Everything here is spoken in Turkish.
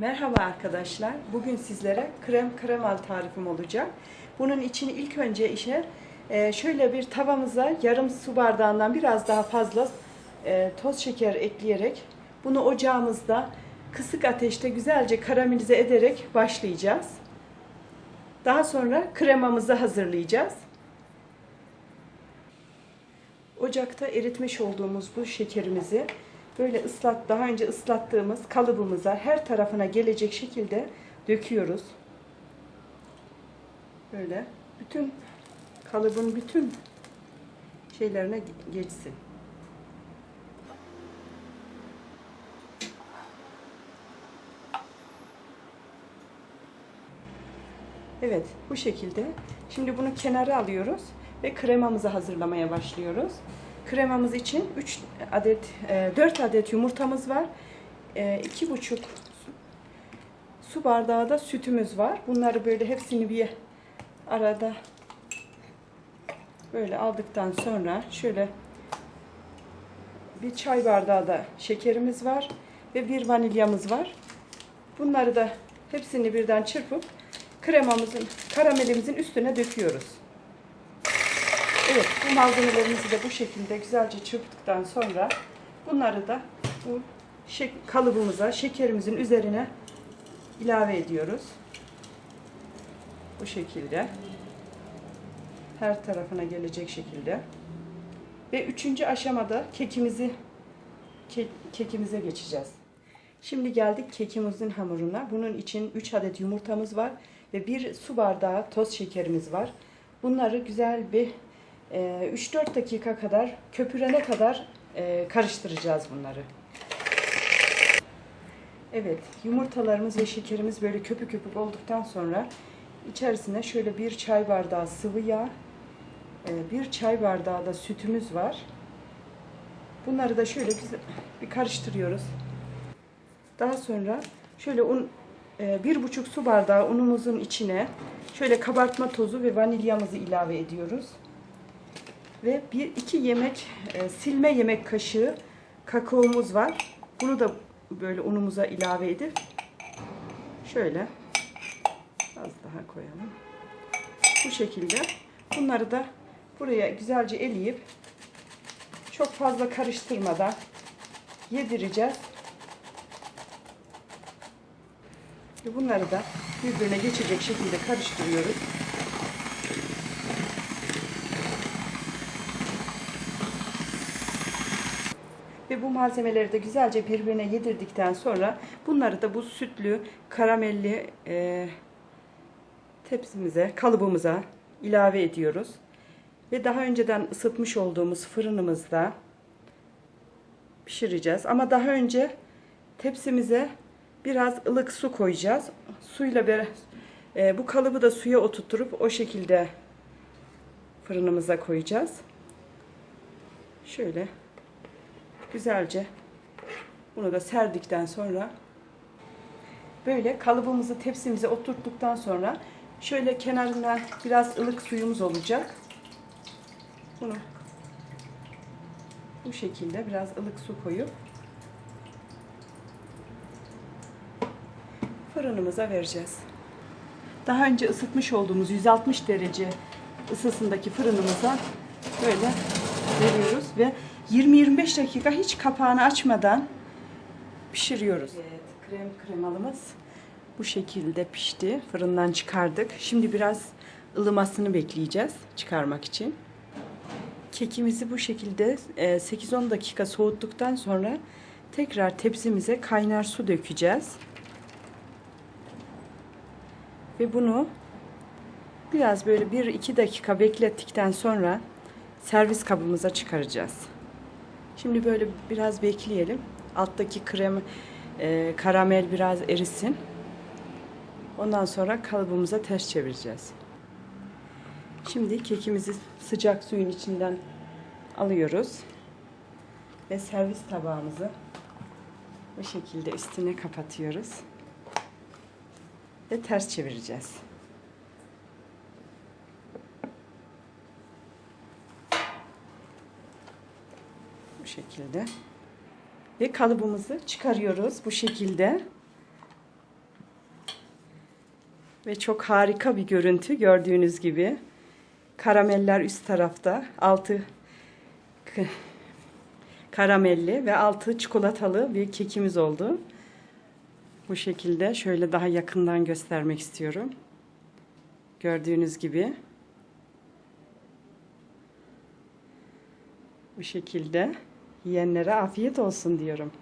Merhaba arkadaşlar. Bugün sizlere krem kremal tarifim olacak. Bunun için ilk önce işe e, şöyle bir tavamıza yarım su bardağından biraz daha fazla e, toz şeker ekleyerek bunu ocağımızda kısık ateşte güzelce karamelize ederek başlayacağız. Daha sonra kremamızı hazırlayacağız. Ocakta eritmiş olduğumuz bu şekerimizi böyle ıslat daha önce ıslattığımız kalıbımıza her tarafına gelecek şekilde döküyoruz. Böyle bütün kalıbın bütün şeylerine geçsin. Evet, bu şekilde. Şimdi bunu kenara alıyoruz ve kremamızı hazırlamaya başlıyoruz. Kremamız için 3 adet, 4 adet yumurtamız var. 2,5 su bardağı da sütümüz var. Bunları böyle hepsini bir arada böyle aldıktan sonra şöyle bir çay bardağı da şekerimiz var ve bir vanilyamız var. Bunları da hepsini birden çırpıp kremamızın, karamelimizin üstüne döküyoruz. Evet, bu malzemelerimizi de bu şekilde güzelce çırptıktan sonra bunları da bu şek kalıbımıza, şekerimizin üzerine ilave ediyoruz. Bu şekilde. Her tarafına gelecek şekilde. Ve üçüncü aşamada kekimizi ke kekimize geçeceğiz. Şimdi geldik kekimizin hamuruna. Bunun için 3 adet yumurtamız var ve bir su bardağı toz şekerimiz var. Bunları güzel bir 3-4 dakika kadar köpürene kadar e, karıştıracağız bunları. Evet, yumurtalarımız ve şekerimiz böyle köpük köpük olduktan sonra içerisine şöyle bir çay bardağı sıvı yağ, e, bir çay bardağı da sütümüz var. Bunları da şöyle bir karıştırıyoruz. Daha sonra şöyle un, e, bir buçuk su bardağı unumuzun içine şöyle kabartma tozu ve vanilyamızı ilave ediyoruz ve bir iki yemek e, silme yemek kaşığı kakaomuz var. Bunu da böyle unumuza ilave edip şöyle az daha koyalım. Bu şekilde bunları da buraya güzelce eleyip çok fazla karıştırmadan yedireceğiz. Bunları da birbirine geçecek şekilde karıştırıyoruz. Ve bu malzemeleri de güzelce birbirine yedirdikten sonra bunları da bu sütlü, karamelli e, tepsimize, kalıbımıza ilave ediyoruz. Ve daha önceden ısıtmış olduğumuz fırınımızda pişireceğiz. Ama daha önce tepsimize biraz ılık su koyacağız. Suyla bir, e, bu kalıbı da suya oturtturup o şekilde fırınımıza koyacağız. Şöyle güzelce bunu da serdikten sonra böyle kalıbımızı tepsimize oturttuktan sonra şöyle kenarından biraz ılık suyumuz olacak. Bunu bu şekilde biraz ılık su koyup fırınımıza vereceğiz. Daha önce ısıtmış olduğumuz 160 derece ısısındaki fırınımıza böyle veriyoruz ve 20-25 dakika hiç kapağını açmadan pişiriyoruz. Evet, krem kremalımız bu şekilde pişti. Fırından çıkardık. Şimdi biraz ılımasını bekleyeceğiz çıkarmak için. Kekimizi bu şekilde 8-10 dakika soğuttuktan sonra tekrar tepsimize kaynar su dökeceğiz. Ve bunu biraz böyle 1-2 dakika beklettikten sonra servis kabımıza çıkaracağız. Şimdi böyle biraz bekleyelim. Alttaki krem, e, karamel biraz erisin. Ondan sonra kalıbımıza ters çevireceğiz. Şimdi kekimizi sıcak suyun içinden alıyoruz. Ve servis tabağımızı bu şekilde üstüne kapatıyoruz. Ve ters çevireceğiz. Bu şekilde. Ve kalıbımızı çıkarıyoruz bu şekilde. Ve çok harika bir görüntü gördüğünüz gibi. Karameller üst tarafta, altı karamelli ve altı çikolatalı bir kekimiz oldu. Bu şekilde şöyle daha yakından göstermek istiyorum. Gördüğünüz gibi. Bu şekilde yiyenlere afiyet olsun diyorum.